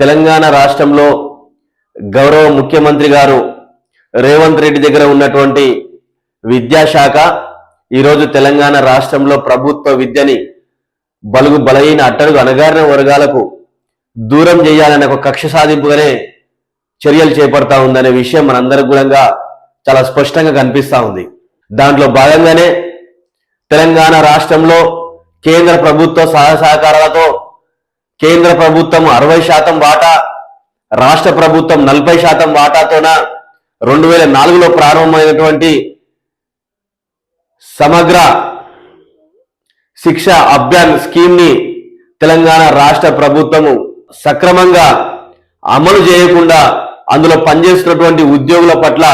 తెలంగాణ రాష్ట్రంలో గౌరవ ముఖ్యమంత్రి గారు రేవంత్ రెడ్డి దగ్గర ఉన్నటువంటి విద్యాశాఖ ఈరోజు తెలంగాణ రాష్ట్రంలో ప్రభుత్వ విద్యని బలుగు బలహీన అట్టడుగు అనగారిన వర్గాలకు దూరం చేయాలనే ఒక కక్ష సాధింపుగానే చర్యలు చేపడతా ఉందనే విషయం మనందరికి కూడా చాలా స్పష్టంగా కనిపిస్తూ ఉంది. దాంట్లో భాగంగానే తెలంగాణ రాష్ట్రంలో కేంద్ర ప్రభుత్వ సహాయ సహకారాలతో కేంద్ర ప్రభుత్వం అరవై శాతం వాటా రాష్ట్ర ప్రభుత్వం నలభై శాతం వాటాతోన రెండు వేల నాలుగులో ప్రారంభమైనటువంటి సమగ్ర శిక్ష అభ్యాన్ స్కీమ్ని తెలంగాణ రాష్ట్ర ప్రభుత్వము సక్రమంగా అమలు చేయకుండా అందులో పనిచేస్తున్నటువంటి ఉద్యోగుల పట్ల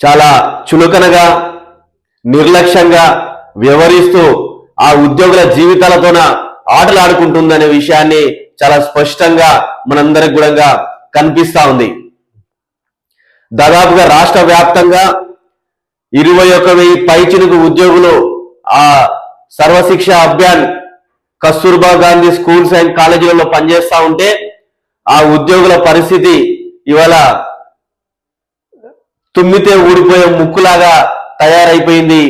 చాలా చులకనగా నిర్లక్ష్యంగా వ్యవహరిస్తూ ఆ ఉద్యోగుల జీవితాలతోన ఆటలాడుకుంటుందనే విషయాన్ని చాలా స్పష్టంగా మనందరికి కూడా కనిపిస్తా ఉంది. దాదాపుగా రాష్ట్ర వ్యాప్తంగా ఇరవై ఒక వెయ్యి పైచినుకు ఉద్యోగులు ఆ సర్వశిక్ష అభియాన్ కస్తూర్బా గాంధీ స్కూల్స్ అండ్ కాలేజీలలో పనిచేస్తూ ఉంటే ఆ ఉద్యోగుల పరిస్థితి ఇవాళ తుమ్మితే ఊడిపోయే ముక్కులాగా తయారైపోయింది.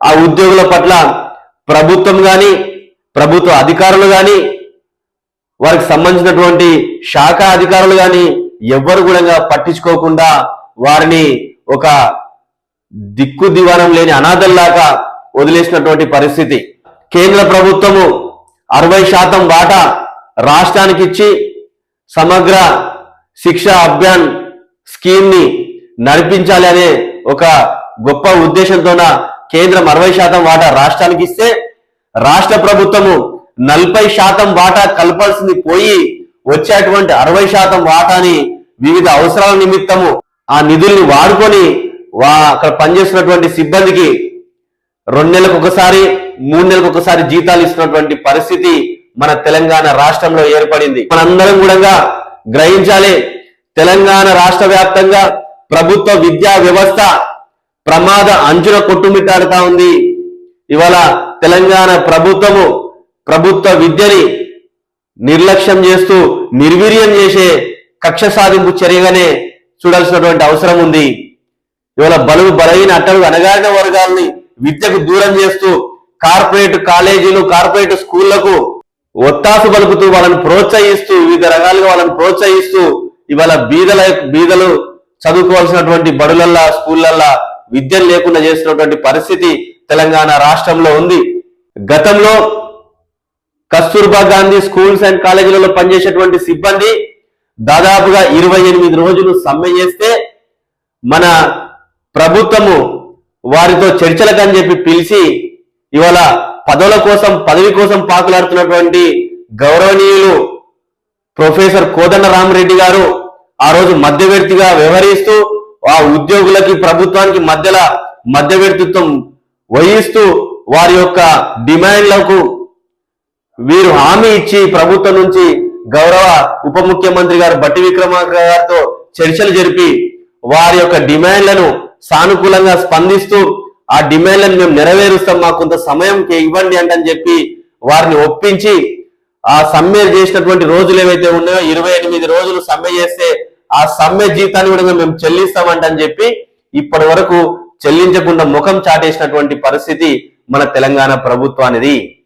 ఆ ఉద్యోగుల పట్ల ప్రభుత్వం కానీ ప్రభుత్వ అధికారులు కానీ వారికి సంబంధించినటువంటి శాఖ అధికారులు కానీ ఎవ్వరు కూడా పట్టించుకోకుండా వారిని ఒక దిక్కు దివానం లేని అనాథల్లాగా వదిలేసినటువంటి పరిస్థితి. కేంద్ర ప్రభుత్వము అరవై శాతం వాటా రాష్ట్రానికి ఇచ్చి సమగ్ర శిక్ష అభియాన్ స్కీమ్ని నడిపించాలి అనే ఒక గొప్ప ఉద్దేశంతోన కేంద్రం అరవై శాతం వాటా రాష్ట్రానికి ఇస్తే రాష్ట్ర ప్రభుత్వము నలభై శాతం వాటా కలపాల్సింది పోయి వచ్చేటువంటి అరవై శాతం వాటాని వివిధ అవసరాల నిమిత్తము ఆ నిధుల్ని వాడుకొని వా అక్కడ పనిచేస్తున్నటువంటి సిబ్బందికి రెండు నెలలకు ఒకసారి మూడు నెలలకు ఒకసారి జీతాలు ఇస్తున్నటువంటి పరిస్థితి మన తెలంగాణ రాష్ట్రంలో ఏర్పడింది. మనందరం కూడా గ్రహించాలి తెలంగాణ రాష్ట్ర వ్యాప్తంగా ప్రభుత్వ విద్యా వ్యవస్థ ప్రమాద అంచున కొట్టుమిట్టాడుతా ఉంది. ఇవాళ తెలంగాణ ప్రభుత్వము ప్రభుత్వ విద్యని నిర్లక్ష్యం చేస్తూ నిర్వీర్యం చేసే కక్ష సాధింపు చర్యగానే చూడాల్సినటువంటి అవసరం ఉంది. ఇవాళ బలుగు బలహీన అట్టలు అనగారిన వర్గాల్ని విద్యకు దూరం చేస్తూ కార్పొరేట్ కాలేజీలు కార్పొరేట్ స్కూళ్ళకు ఒత్తాసు పలుకుతూ వాళ్ళని ప్రోత్సహిస్తూ వివిధ రకాలుగా వాళ్ళని ప్రోత్సహిస్తూ ఇవాళ బీదల బీదలు చదువుకోవాల్సినటువంటి బడులల్లా స్కూళ్ళల్లా విద్యను లేకుండా చేస్తున్నటువంటి పరిస్థితి తెలంగాణ రాష్ట్రంలో ఉంది. గతంలో కస్తూర్బా గాంధీ స్కూల్స్ అండ్ కాలేజీలలో పనిచేసేటువంటి సిబ్బంది దాదాపుగా ఇరవై ఎనిమిది రోజులు సమ్మె చేస్తే మన ప్రభుత్వము వారితో చర్చలకు అని చెప్పి పిలిచి ఇవాళ పదవుల కోసం పదవి కోసం పాకులాడుతున్నటువంటి గౌరవనీయులు ప్రొఫెసర్ కోదండ రామరెడ్డి గారు ఆ రోజు మధ్యవర్తిగా వ్యవహరిస్తూ ఆ ఉద్యోగులకి ప్రభుత్వానికి మధ్యలో మధ్యవర్తిత్వం వహిస్తూ వారి యొక్క డిమాండ్లకు వీరు హామీ ఇచ్చి ప్రభుత్వం నుంచి గౌరవ ఉప ముఖ్యమంత్రి గారు బట్టి విక్రమార్క గారితో చర్చలు జరిపి వారి యొక్క డిమాండ్లను సానుకూలంగా స్పందిస్తూ ఆ డిమాండ్లను మేము నెరవేరుస్తాం మాకు కొంత సమయం ఇవ్వండి అంటని చెప్పి వారిని ఒప్పించి ఆ సమ్మె చేసినటువంటి రోజులు ఏవైతే ఉన్నాయో ఇరవై ఎనిమిది రోజులు సమ్మె చేస్తే ఆ సమ్మె జీతాన్ని కూడా మేము చెల్లిస్తామంటని చెప్పి ఇప్పటి వరకు చెల్లించకుండా ముఖం చాటేసినటువంటి పరిస్థితి మన తెలంగాణ ప్రభుత్వానిది.